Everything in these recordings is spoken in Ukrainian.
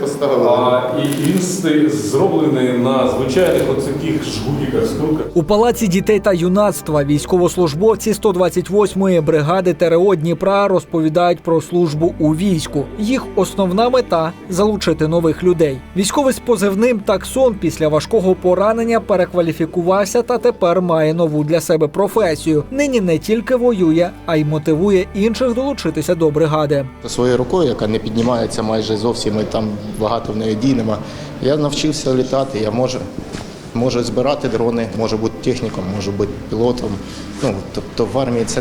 Поставили. А, і він зроблений на звичайних оцяких жгутиках, скруках. У палаці дітей та юнацтва військовослужбовці 128-ї бригади ТРО Дніпра розповідають про службу у війську. Їх основна мета залучити нових людей. Військовий з позивним таксон після важкого поранення перекваліфікувався та тепер має нову для себе професію. Нині не тільки воює, а й мотивує інших долучитися до бригади. Своєю рукою, яка не піднімається майже зовсім, і там багато в неї дій нема. Я навчився літати, я можу, можу збирати дрони, можу бути техніком, можу бути пілотом. Ну, тобто в армії це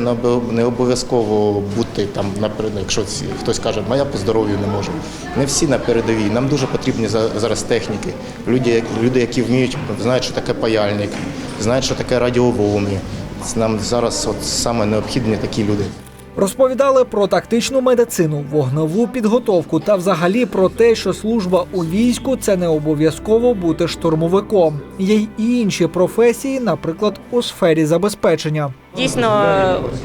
не обов'язково бути там напередовій. Якщо хтось каже, «Ну, я по здоров'ю не можу. Не всі на передовій. Нам дуже потрібні зараз техніки. Люди, люди, які вміють, знають, що таке паяльник, знають, що таке радіоволни. Нам зараз от саме необхідні такі люди. Розповідали про тактичну медицину, вогневу підготовку та взагалі про те, що служба у війську це не обов'язково бути штурмовиком. Є й інші професії, наприклад, у сфері забезпечення. Дійсно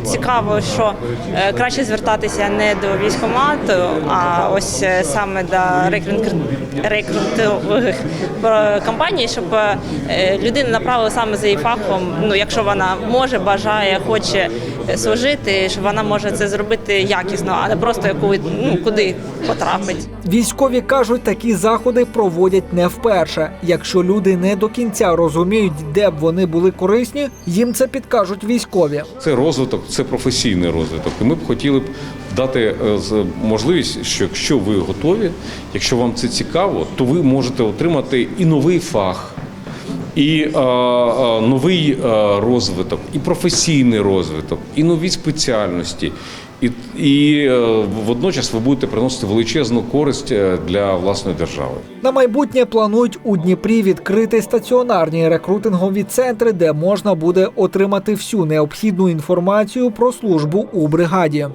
цікаво, що е, краще звертатися не до військкомату, а ось е, саме до рекрутинг- рекрутингових е, компаній, щоб людину направили саме за її фахом. Ну, якщо вона може, бажає, хоче служити, що вона може це зробити якісно, а не просто яку ну куди потрапить. Військові кажуть, такі заходи проводять не вперше. Якщо люди не до кінця розуміють, де б вони були корисні, їм це підкажуть військові. Це розвиток, це професійний розвиток. І ми б хотіли б дати е, можливість, що якщо ви готові, якщо вам це цікаво, то ви можете отримати і новий фах. І е, е, новий е, розвиток, і професійний розвиток, і нові спеціальності, і, і е, водночас ви будете приносити величезну користь е, для власної держави. На майбутнє планують у Дніпрі відкрити стаціонарні рекрутингові центри, де можна буде отримати всю необхідну інформацію про службу у бригаді.